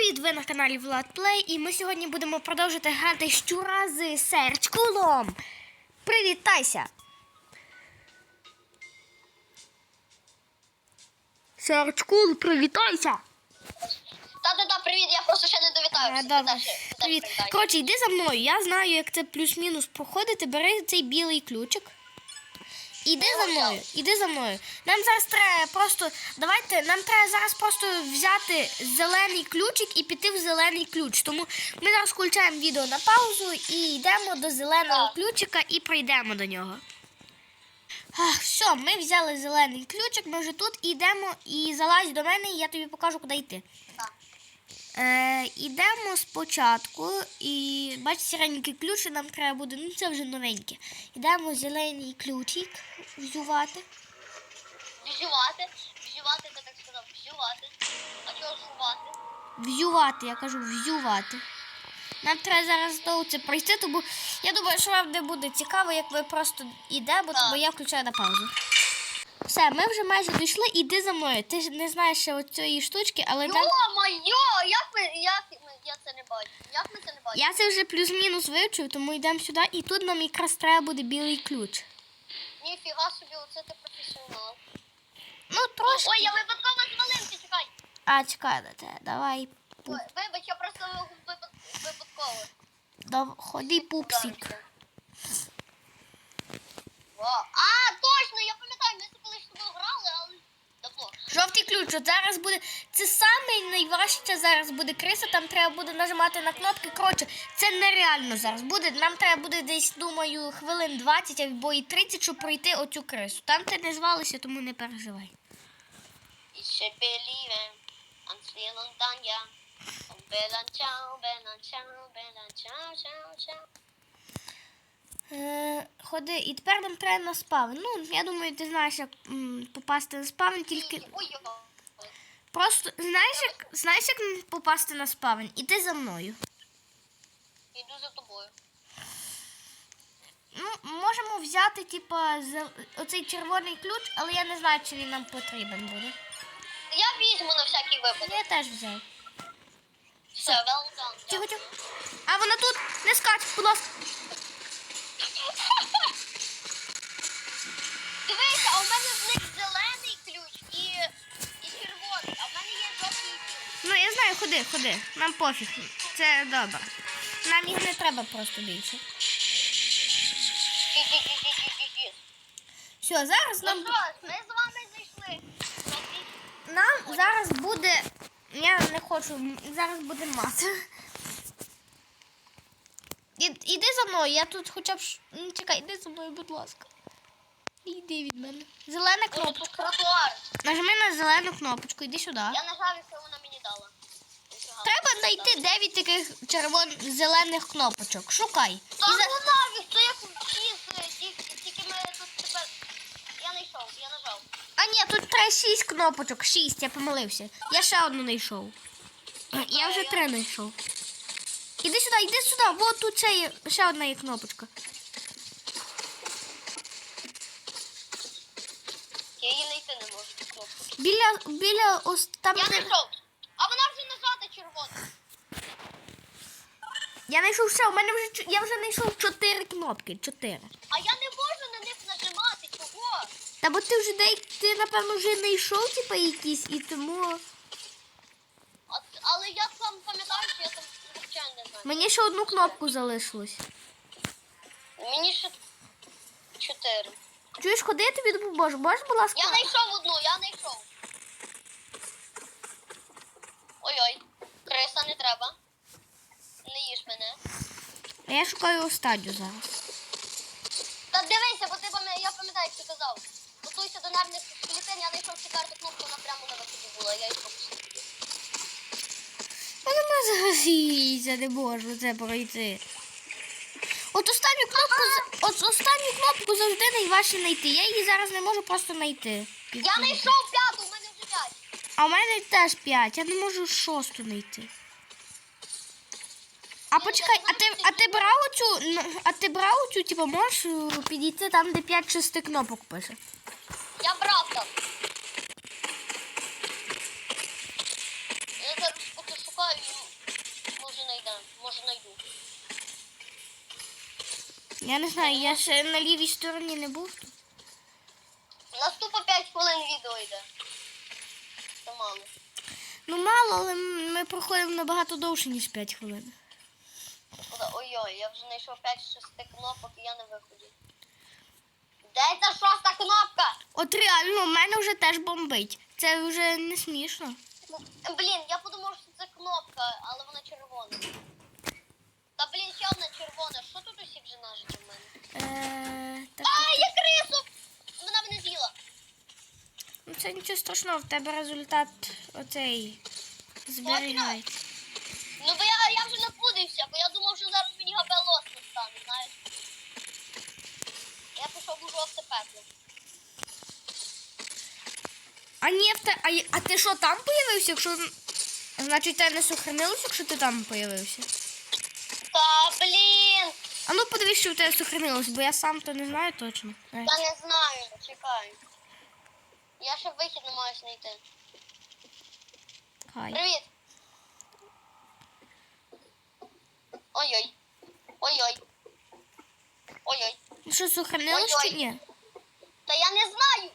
Привіт! Ви на каналі Влад Плей, і ми сьогодні будемо продовжити грати щура з серчкулом. Привітайся! Серчкул, привітайся! Та-та-та, привіт, я просто ще не. А, добре. Теж Привіт. Коротше, йди за мною. Я знаю, як це плюс-мінус проходити. Бери цей білий ключик. Іди за мною, іди за мною. Нам зараз треба просто. Давайте, нам треба зараз просто взяти зелений ключик і піти в зелений ключ. Тому ми зараз включаємо відео на паузу і йдемо до зеленого ключика і прийдемо до нього. Ах, все, ми взяли зелений ключик, ми вже тут і йдемо і залазь до мене, і я тобі покажу, куди йти. Е, ідемо спочатку і бачите, сіренький ключ нам треба буде, ну це вже новеньке. Ідемо зелений ключик взювати. Візювати. Візювати, ти так сказав, візювати. А чого жувати? Взювати, я кажу, взювати. Нам треба зараз знову це пройти, тому я думаю, що вам не буде цікаво, як ви просто йдемо, бо я включаю на паузу. Все, ми вже майже дійшли, іди за мною. Ти ж не знаєш ще оцієї штучки, але там. Йо-моє, як ми, як ми, я це не бачу. Як ми це не бачимо? Я це вже плюс-мінус вивчив, тому йдемо сюди, і тут нам якраз треба буде білий ключ. Ніфіга собі, оце ти професіонал. Ну, трошки. Ой, я випадково звалився, чекай. А, чекай на те, давай. Ой, вибач, я просто випад- випадково. Дав, ходи, пупсик. Вдарився. Во. А, точно, я пам'ятаю, ми це але давно. Жовтий ключ. От зараз буде. Це саме найважче зараз буде криса. Там треба буде нажимати на кнопки. Коротше, це нереально зараз буде. Нам треба буде десь, думаю, хвилин 20 або і 30, щоб пройти оцю крису. Там ти не звалися, тому не переживай. Yeah. Oh, bella ciao, bella ходи, і тепер нам треба на спавн. Ну, я думаю, ти знаєш, як попасти на спавн, тільки. Просто знаєш, як знаєш, як попасти на спавн? Іди за мною. Іду за тобою. Ну, можемо взяти, типа, за- оцей червоний ключ, але я не знаю, чи він нам потрібен буде. Я візьму на всякий випадок. Я теж взяв. Все, well done. Тихо, тихо. А вона тут не скач, будь ласка. У мене в них зелений ключ і, і червоний, а в мене є жовтий ключ. Ну, я знаю, ходи, ходи. Нам пофіг. Це добре. Нам їх не треба просто більше. Все, зараз Ну нам, що, ми з вами зайшли. нам зараз буде. Я не хочу, зараз буде мат. Іди за мною, я тут хоча б. Чекай, іди за мною, будь ласка. Іди від мене. Зелена кнопочка. тут тротуар. Нажми на зелену кнопочку, іди сюди. Я нажав, і що вона мені дала. Треба знайти 9 таких червоних зелених кнопочок. Шукай. І Та за... ну це як тільки, тільки ми тут тепер... Я не йшов, я нажав. А ні, тут треба 6 кнопочок. 6, я помилився. Я ще одну знайшов. Я вже три знайшов. Іди сюди, іди сюди. Вот тут ще, є, ще одна є кнопочка. Я її знайти не можу. цю кнопку. Біля, біля ось там. Я де- знайшов. А вона вже нажата червона. Я знайшов ще, у мене вже чо- я вже знайшов 4 кнопки. 4. А я не можу на них нажимати. Чого? Та бо ти вже деякі, ти напевно вже знайшов, типа якісь, і тому. А, але я сам пам'ятаю, що я там звичайно не знаю. Мені ще одну кнопку залишилось. Мені ще чотири. Чуєш, ходи, я тобі допоможу. Можеш, будь ласка? Я знайшов одну, я знайшов. Ой-ой, криса не треба. Не їж мене. А я шукаю останню зараз. Та дивися, бо ти пам'ятаєш, я пам'ятаю, як ти казав. Готуйся до нервних клітин, я знайшов четверту кнопку, вона прямо на виході була, я її пропустив. Я не можу загаситися, не можу це пройти. От останню кнопку, з- от останню кнопку завжди найважче знайти. Я її зараз не можу просто знайти. Я знайшов п'яту, у мене вже п'ять. А в мене теж п'ять, я не можу шосту знайти. А почекай, а ти а ти брав оцю, ну, а ти брав оцю, типу, можеш е, підійти там, де 5-6 кнопок пише. Я брав там. Я зараз поки шукаю, може найду, може найду. Я не знаю, я ще на лівій стороні не був. У нас тупо 5 хвилин відео йде. Це мало. Ну мало, але ми проходимо набагато довше, ніж 5 хвилин. Ой-ой, я вже знайшов 5-6 кнопок і я на виході. Де ця шоста кнопка? От реально, в мене вже теж бомбить. Це вже не смішно. Блін, я подумав, що це кнопка, але вона червона. Та блін, ще одна червона. Що тут усі вже нажиті в мене? Е, А, я крису! Вона мене з'їла. ну це нічого страшного, в тебе результат оцей зберігай. Ну бо я, я вже напудився, бо я думав, що зараз мені габелос не стане, знаєш. Я пішов у жовте пекло. А ні, в те, а, я- а ти що там появився? Якщо значить те не сохранилось, якщо ти там появився. Та блін! А ну подивись, що в тебе сохранилось, бо я сам то не знаю точно. Е, Я не знаю, чекай. Я ще вихід не маю знайти. Хай. Привіт! Ой-ой. Ой-ой. Ой-ой. Ну що, сохранилось чи ні? Та я не знаю.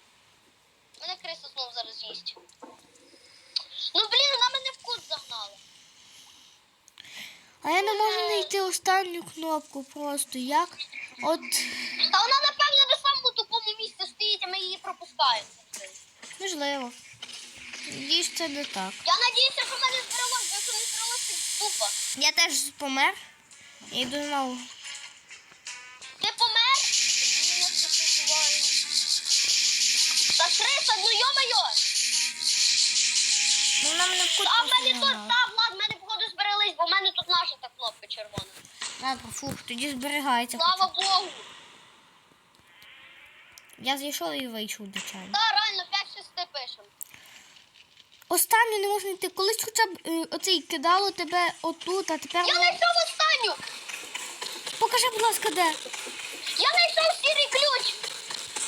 Мене криса знов зараз їсть. Ну блін, вона мене в кут загнала. А я не можу знайти останню кнопку просто. Як? От Та вона, напевно, на самому тупому місці стоїть, а ми її пропускаємо. можливо. Надіюсь, це не так. Я надіюся, що в мене збиралося, бо якщо не збиралося, це тупо. Я теж помер. Я йду знову. Ти помер? Та криса, ну йо-моє! Ну, вона мене в кут А в мене тут, та, Влад, в мене походу збирались, бо в мене тут наша та кнопка червона. Ладно, фух, тоді зберігається. Слава Богу! Я зайшов і вийшов звичайно. Та, реально, 5-6 пишемо. Останню не можна йти. Колись хоча б е, оцей кидало тебе отут, а тепер. Я знайшов останню! Покажи, будь ласка, де. Я знайшов сірий ключ!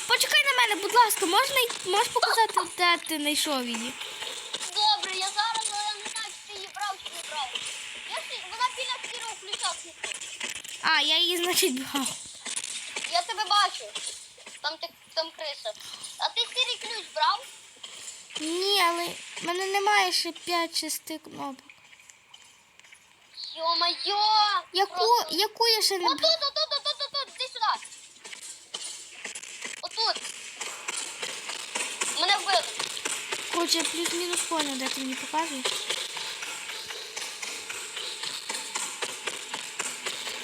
Почекай на мене, будь ласка, можна можеш показати, де ти знайшов її? Добре, я зараз, але не знаю, чи ти її брав чи не брав. Я сі- вона біля сірого ключа кнопки. А, я її, значить, брав. Я тебе бачу. Там ти там криса. А ти сірий ключ брав? Ні, але в мене немає ще 5-6 кнопок. Йо-моє! Яку, Просто- яку я ще не Отут, отут, отут, отут, іди сюди. Отут. Мене вбили. Короче, плюс-мінус понял, де ти мені показуєш.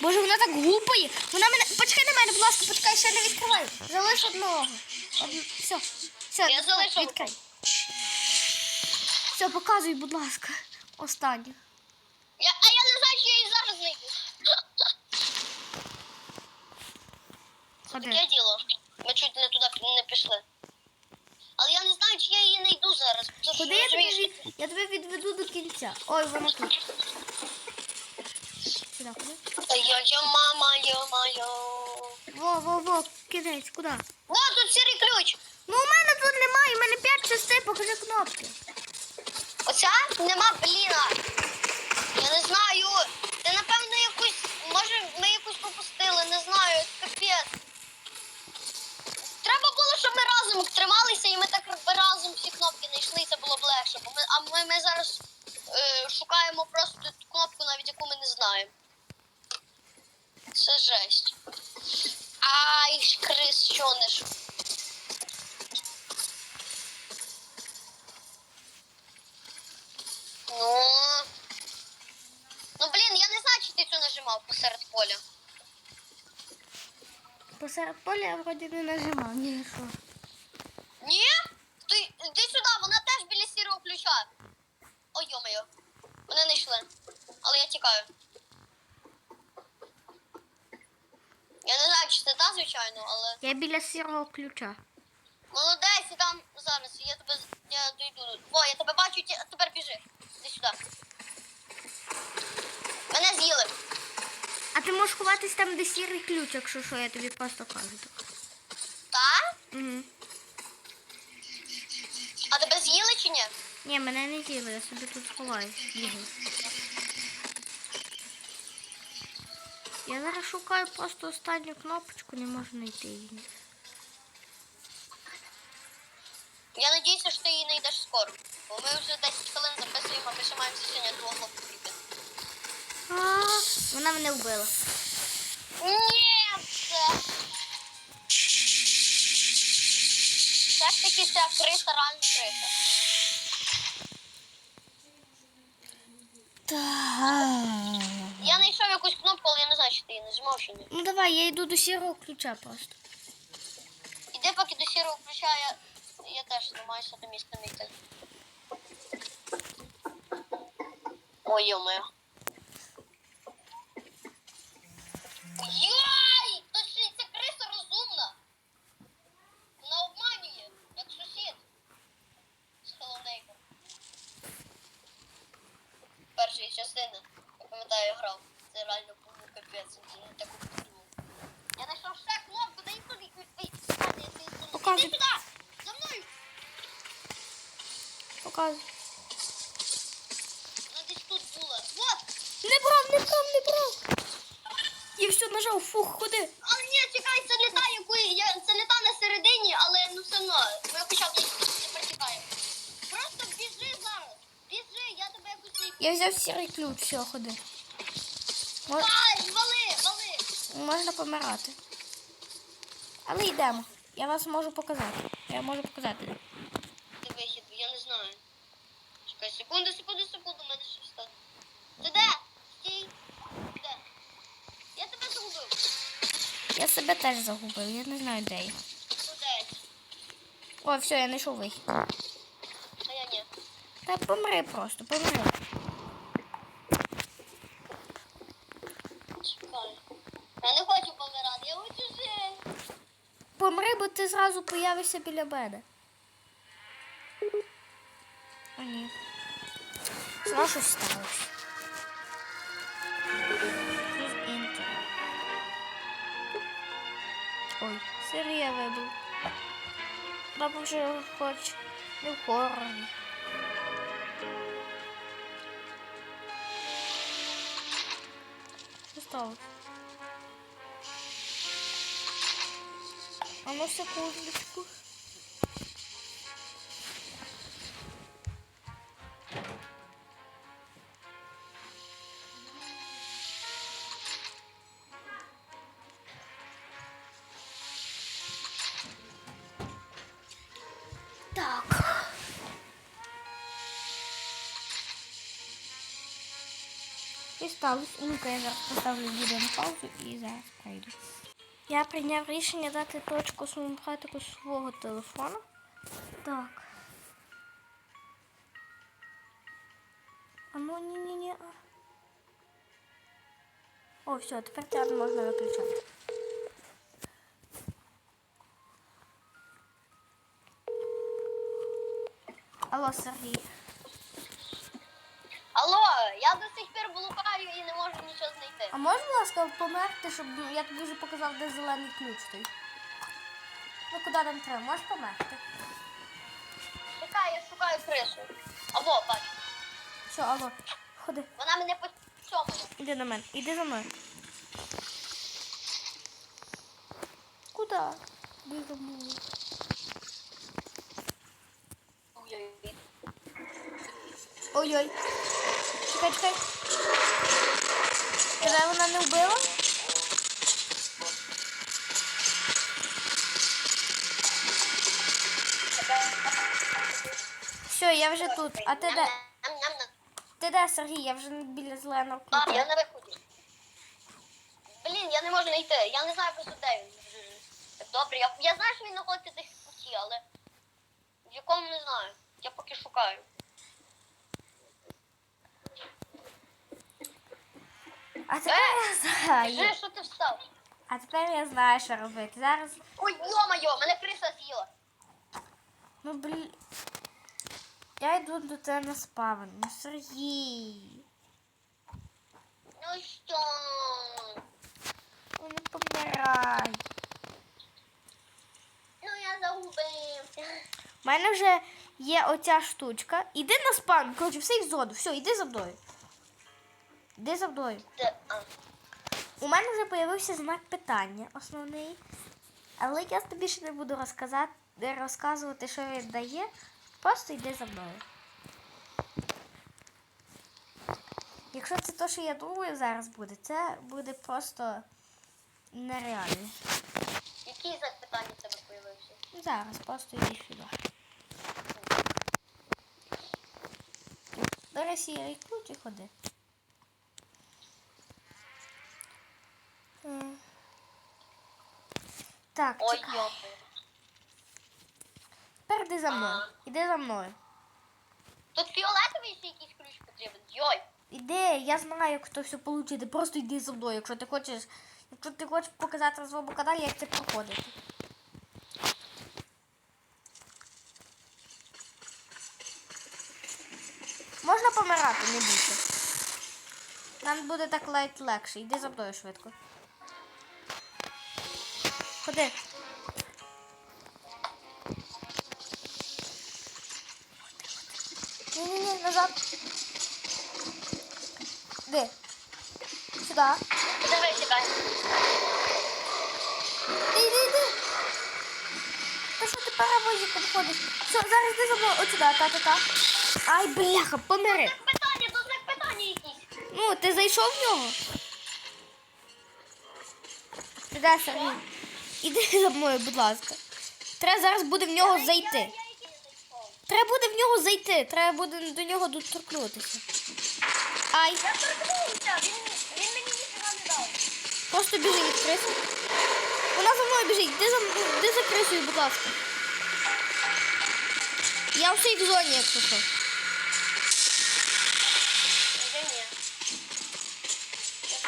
Боже, вона так гупає. Вона мене. Почекай на мене, будь ласка, почекай, ще не відкриваю. Залиш одного. Одну... Все, все, Я відкрий. Все, показуй, будь ласка. Останню. Я, а я не знаю, чи я її зараз знайду. Ходи. Таке діло. Ми чуть не туди не пішли. Але я не знаю, чи я її знайду зараз. Куди я тебе, розумієш, від... я тебе відведу до кінця. Ой, вона тут. Сюди, куди? Йо-йо, мама, йо-моє. Во, во, во, кінець, куди? О, тут сірий ключ. Ну у мене тут немає, у мене 5 частей, покажи кнопки. Оця нема бліна. Я не знаю. Ти напевно якусь. Може, ми якусь пропустили, не знаю, капець. Треба було, щоб ми разом трималися і ми так разом всі кнопки знайшли, і це було б легше. Бо ми, а ми, ми зараз е, шукаємо просто ту кнопку, навіть яку ми не знаємо. Це жесть. Ай, Крис, що не ж. Ну. Ну блін, я не знаю, чи ти цю нажимав посеред поля. Посеред поля я вроді не нажимав, ні що. Ні? Ти йди сюди, вона теж біля сірого ключа. Ой, йо-моє. Вони не йшли. Але я тікаю. Я не знаю, чи це та, звичайно, але. Я біля сірого ключа. Молодець, і там зараз. Я тебе я дойду. О, я тебе бачу, ті- тепер біжи. Іди сюди. Мене з'їли. А ти можеш ховатись там, де сірий ключ, якщо що, я тобі просто кажу. Та? Угу. А тебе з'їли чи ні? Ні, мене не з'їли, я собі тут сховаюсь. Бігаю. Я зараз шукаю просто останню кнопочку, не можу знайти її. Я надіюся, що ти її знайдеш скоро. Бо ми вже 10 хвилин записуємо, а ми ще маємо сьогодні двох. А, вона мене вбила. Ні, це... Все ж таки ця криса реально криса. Так. Я знайшов якусь кнопку, але я не знаю, чи ти її нажимав чи ні. Ну давай, я йду до сірого ключа просто. Іди поки до сірого ключа, я, я теж намагаюся до місця йти. Ой, йо-моє. Яй! То ще й ця криса розумна. Вона обманює, як сусід. З Neighbor. Першої частини. Я пам'ятаю, я грав. Це реально був капець. Це не таку подумав. Я знайшов ще кнопку, дай я. Показуй. Іди сюди! За мною! Показуй. Вона десь тут була. Вот! Не брав, не брав, не брав. Я все нажав, фух, ходи. Але ні, чекай, це літа, яку я це літа на середині, але ну все одно, ми хоча б не, протікаємо. Просто біжи зараз. Біжи, я тебе якось не... Я взяв сірий ключ, все, ходи. Мо- Ай, вали, вали! Можна помирати. Але йдемо. Я вас можу показати. Я можу показати. Де вихід? Я не знаю. Чекай, секунду, секунду, секунду, у мене щось стане. Ти де? Стій. Де? Я тебе загубив. Я себе теж загубив, я не знаю, де я. О, все, я знайшов вихід. А я ні. Та помри просто, помри. Я не хочу помирати, я хочу жити. Помри, бо ти зразу появишся біля мене. О, ні. Знову щось сталося. Вже хоч не в сталося? А ну секундочку. І сталося. Ну-ка, я зараз поставлю відео на паузу і зараз пройду. Я прийняв рішення дати точку своєму хатику свого телефону. Так. А ну ні ні ні. О, все, тепер тебе можна виключати. Алло, Сергій. Алло, я до сих пір блукаю і не можу нічого знайти. А можна, будь ласка, померти, щоб ну, я тобі вже показав, де зелений ключ той? Ну куди нам треба? Можеш померти? Чекай, я шукаю кришу. Або, бач, Все, алло, ходи. вона мене по цьому. Іди до мене, іди за мною. Куди? Іди за мною. Ой-ой-ой. Ой-ой. Чекай, чекай. Тебе вона не вбила? Все, я вже тут. А ти де? Ти де, Сергій? Я вже біля зеленого А, я на виході. Блін, я не можу знайти. Я не знаю просто де він. Добре, я, я знаю, що він знаходиться десь в путі, але в якому не знаю. Я поки шукаю. А тепер я знаю. Що ти встав? А тепер я знаю, що робити. Зараз. Ой, йо-моє, мене криса з'їла. Ну блін. Я йду до тебе на спавн. Ну, Сергій. Ну що? Ну не помирай. Ну я загубився. У мене вже є оця штучка. Іди на спавн. Коротше, все із зону. Все, іди за мною. Іди за мною. У мене вже з'явився знак питання основний. Але я тобі ще не буду розказати, розказувати, що він дає. Просто йди за мною. Якщо це те, що я думаю зараз буде, це буде просто нереально. Який знак питання в тебе появився? Зараз просто йди сюди. Бери сірий ключ і ходи. Е. Так, Ой, чекай. йопи. Тепер йди за мною. Іди за мною. Тут фіолетовий ще якийсь ключ потрібен. Йой. Іди, я знаю, як то все вийде. Просто йди за мною, якщо ти хочеш. Якщо ти хочеш показати на своєму каналі, як це проходити. Можна помирати, не бійся. Нам буде так лайт легше. Йди за мною швидко. Ходи. Ні-ні-ні, назад. Де? Сюди. Подивись, чекай. Іди, іди, іди. Та що ти паровозиком ходиш? Все, зараз йди за мною. От сюди, та-та-та. Ай, бляха, помири. Знак питання, тут знак питання якийсь. Ну, ти зайшов в нього? Ти де, Сергій? Іди за мною, будь ласка. Треба зараз буде в нього зайти. Треба буде в нього зайти. Треба буде до нього доторкнутися. Ай, Я торкнувся, він, він мені ніфіга не дав. просто біжи від криси. Вона за мною біжить. Іди за, іди за крисою, будь ласка. Я в сейф зоні, якщо що. Вже ні. Та,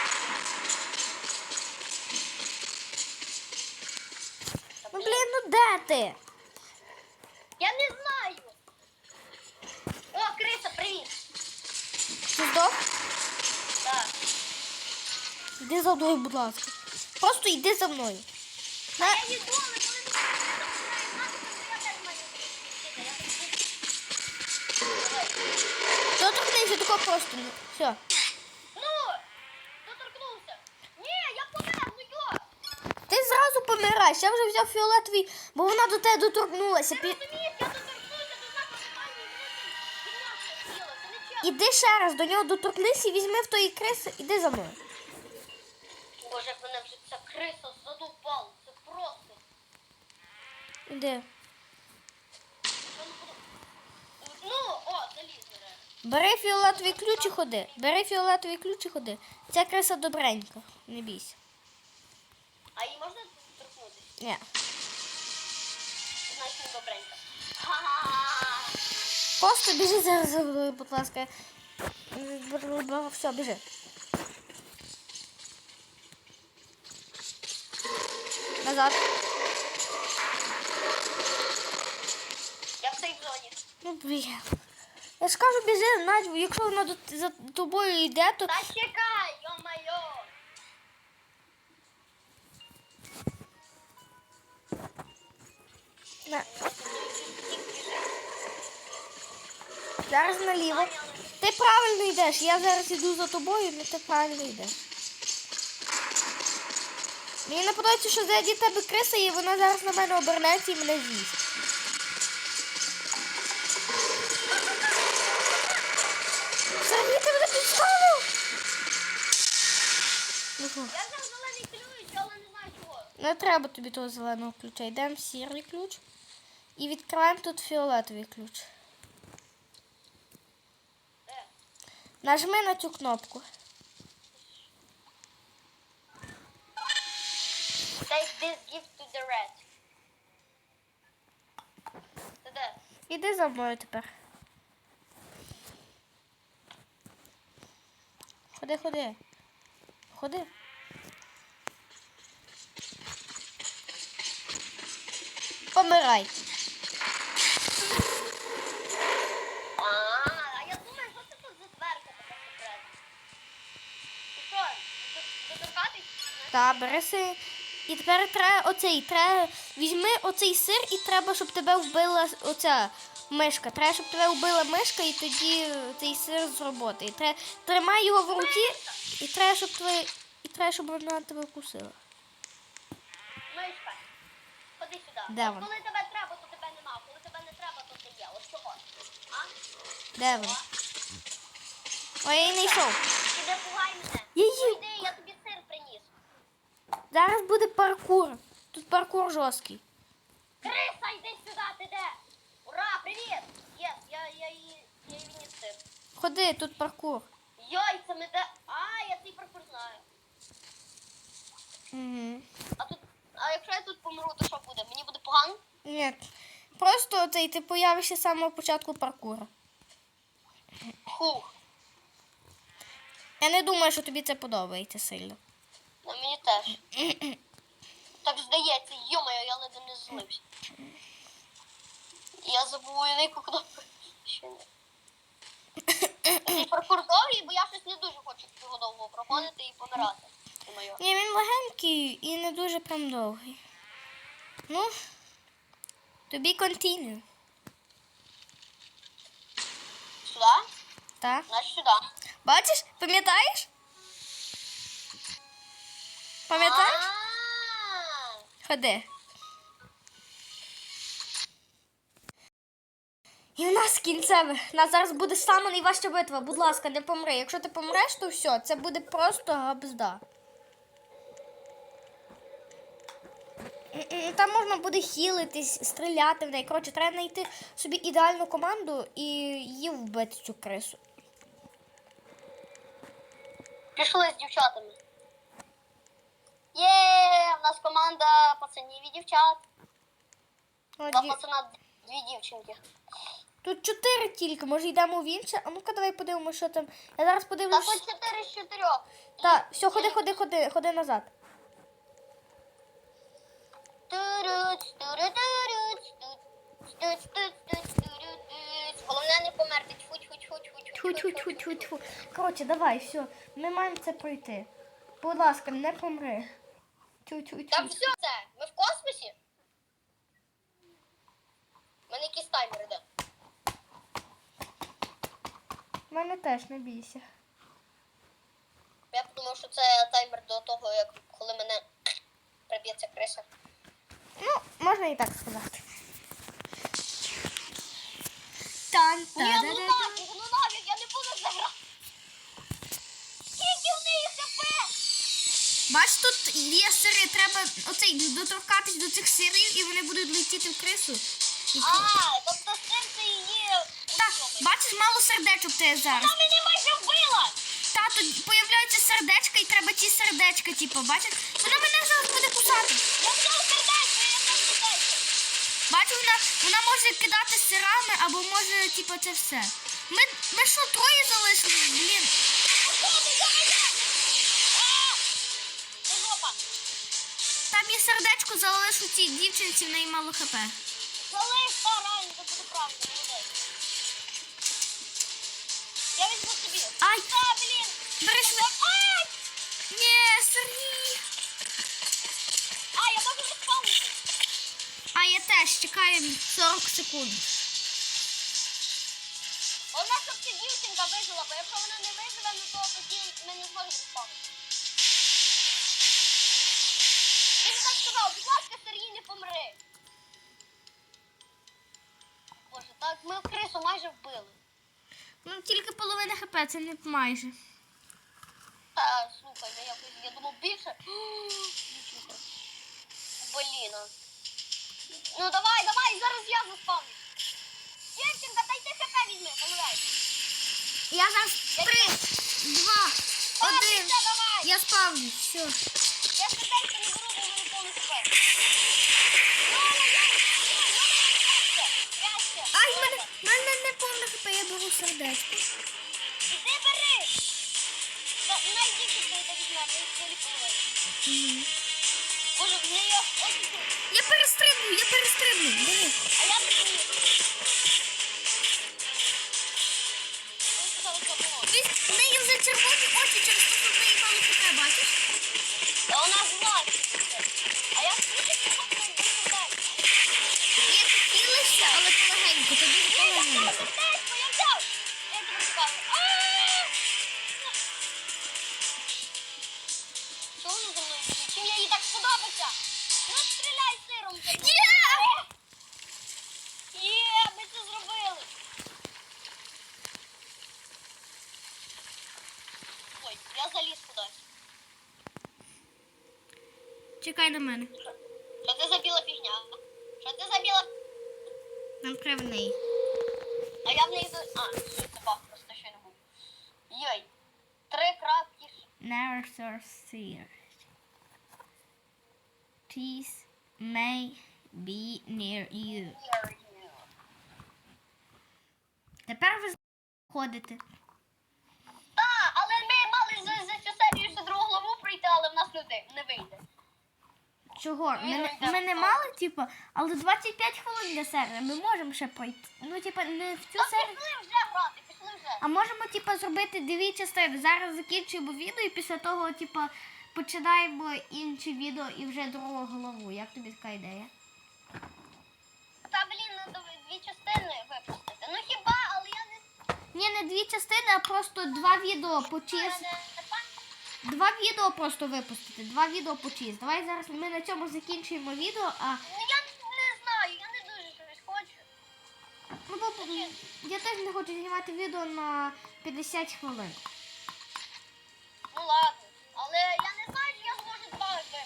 Ну блін, блін, ну де ти? Я не знаю. О, криса, привіт. Ти здох? Так. Іди за мною, будь ласка. Просто йди за мною. На... Я коли не. Я тут Давай. Доторкнися тако просто. ну, Все. Ну, доторкнувся. Ні, я помер, ну йо. Ти зразу помираєш. Я вже взяв фіолетовий, бо вона до тебе доторкнулася. Ти Пі... розумієш, я доторкнувся до знаку питання, і мене там гімнастика сіла. Це не чесно. Іди ще раз до нього доторкнися і візьми в тої криси, іди за мною. Боже, як мене вже ця криса задовбала. Це просто. Іди. Ну, о, заліз нарешті. Бери фіолетовий ключ і ходи. Бери фіолетовий ключ і ходи. Ця криса добренька. Не бійся. А її можна торкнутися? Ні. Значить, не добренька. Просто біжи зараз, будь ласка. Все, біжи. Назад. Я в цій зоні. Ну, блін. Я ж кажу, біжи, навіть якщо вона за тобою йде, то Та чекай, на. зараз наліво. Ти правильно йдеш. Я зараз іду за тобою, але ти правильно йдеш. Мені не подобається, що ззаді тебе криса, і вона зараз на мене обернеться і мене з'їсть. Сергій, ти мене підставив! Я взяв зелений ключ, але не знаю чого. Не треба тобі того зеленого ключа. Йдемо в сірий ключ і відкриваємо тут фіолетовий ключ. Нажми на цю кнопку. Take this gift to the red. Це? Іди за мною тепер. Ходи, ходи. Ходи. Помирай. А, а я думаю, що це тут за дверка така секретна? І що, до- доторкатись? Та, бери сир. І тепер треба оцей, треба візьми оцей сир і треба, щоб тебе вбила оця мишка. Треба, щоб тебе вбила мишка, і тоді цей сир зроботає. Треба, тримай його в руці і треба, щоб твої. І треба, щоб вона тебе вкусила. Мишка, ходи сюди. Де вона? Коли тебе треба, то тебе нема. Коли тебе не треба, то ти є. От чого? А? Де вона? Ой, я її не йшов. Іди пугай мене. Я Ну її- йди, я тобі сир приніс. Зараз буде паркур. Тут паркур жорсткий. Криса, йди сюди, ти де? Ура, привіт! Єс, я, я, її, я її відніс. Ходи, тут паркур. Яйцями де? А, я цей паркур знаю. Угу. А тут, а якщо я тут помру, то що буде? Мені буде погано? Ні. Просто цей, ти появишся з самого початку паркуру. Фух, Я не думаю, що тобі це подобається сильно. Ну мені теж. Так здається, йомаю, я ледве не злився. Я забув яку кнопку. Ще не. Цей паркур довгий, бо я щось не дуже хочу його довго проходити і помирати. Думаю. Ні, він легенький і не дуже прям довгий. Ну, тобі continue. Сюди? Так? Значить сюди. Бачиш, пам'ятаєш? Пам'ятаєш? Ходи. І в нас кінцеве. У нас зараз буде саме найважча битва. Будь ласка, не помри. Якщо ти помреш, то все, це буде просто габзда. Там можна буде хілитись, стріляти в неї. Коротше, треба знайти собі ідеальну команду і її вбити цю крису. Пішли з дівчатами. Є, в нас команда пацанів і дівчат. О, Два ді- пацана, дві дівчинки. Тут чотири тільки, може йдемо в інше. А ну-ка давай подивимося, що там. Я зараз Та подивлюсь. тут чотири з чотирьох. Так, все, ходи, ходи, ходи, ходи назад. Головне не померти. Тьфу, тьфу, тьфу, тьфу, тьфу, тьфу, тьфу, тьфу. Тьфу-тьфу-тьфу-тьфу. Коротше, давай, все. Ми маємо це пройти. Будь ласка, не помри. Тю-тю-тю. Там все це. Ми в космосі? У мене якийсь таймер іде. В мене теж не бійся. Я подумав, що це таймер до того, як коли мене приб'ється криса. Ну, можна і так сказати. Тан Ні, ну нафіг, ну нафіг, я не буду заграти. Скільки в неї хп? Бач, тут є сири, треба оцей доторкатись до цих сирів і вони будуть летіти в крису. І А, тобто серце її... Так, бачиш, мало сердечок тебе зараз. Вона мене майже вбила! Тато, появляються сердечка і треба ті сердечка, типу, бачиш? Вона мене зараз буде кусати. Я взяв сердечко, я взяв сердечко. Бачиш, вона, вона може кидати сирами або може, типу, це все. Ми, ми що, троє залишились? Блін. Є сердечко, залишу цій дівчинці, в неї мало хп. Залиш, та, реально, це буде правда, молодець. Я візьму собі. Ай, Та, блін. бери. Ай! Ні, Сергій. А, я можу заспавнити. А я теж чекаю 40 секунд. Вона щоб ця дівчинка вижила, бо якщо вона не виживе, ну то тоді ми не зможемо заспавнити. Ж так сказав, будь ласка, Сергій, не помри. Боже, так ми крису майже вбили. Ну, тільки половина хп, це не майже. Та, слухай, я якось, я думав більше. Блін. Ну давай, давай, зараз я заспавню. Дівчинка, та й ти хп візьми, помирай. Я зараз 3, 2, 1. Та, давай. Я спавлю, все. Я сердечко не беру, бо в мене повний хп. Лола, я, я, я, прячься. Ай, в мене, мене не повне хп, я беру сердечко. Іди бери. Взагалі. Боже, в неї. Я перестрибну, я перестрибну. Бери. А я. Дивись, в неї вже червоні очі через те, що в неї мало хп, бачиш? Та вона зла. Чекай на мене. Що це за біла фігня? Що це за біла? Нам треба в неї. А я в неї за... А, бах, просто ще не був. Йой. Три крапки. Never serve seers. May be near you. Near you. Тепер ви ходите. Та, але ми мали за, за цю серію ще другу главу пройти, але в нас ви- не вийде. Чого? Ми, ми не мали, типу, але 25 хвилин для серії. Ми можемо ще пройти. Ну, типу, не в цю серію. пішли вже грати, пішли вже. А можемо, типу, зробити дві частини. Зараз закінчуємо відео і після того, типу, починаємо інше відео і вже другу голову. Як тобі така ідея? Та, блін, ну дві частини випустити. Ну хіба, але я не... Ні, не дві частини, а просто два відео по чист. Два відео просто випустити. Два відео по чист. Давай зараз ми на цьому закінчуємо відео, а Ну я не знаю, я не дуже щось хочу. ну, бо, я теж не хочу знімати відео на 50 хвилин. Ну ладно. Але я не знаю, чи я зможу два випустити,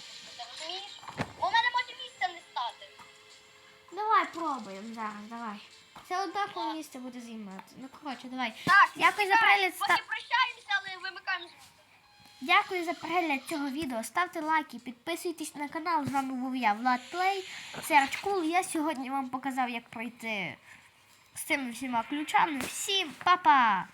розумієш? Бо в мене може місця не стати. Давай пробуємо зараз, давай. Це однаково місце буде займати. Ну коротше, давай. Так, Дякую за ста- Поки прощаємося, але вимикаємо звук. Дякую за перегляд цього відео. Ставте лайки, підписуйтесь на канал. З вами був я, Влад Плей. Це Рачкул. Я сьогодні вам показав, як пройти з цими всіма ключами. Всім па-па!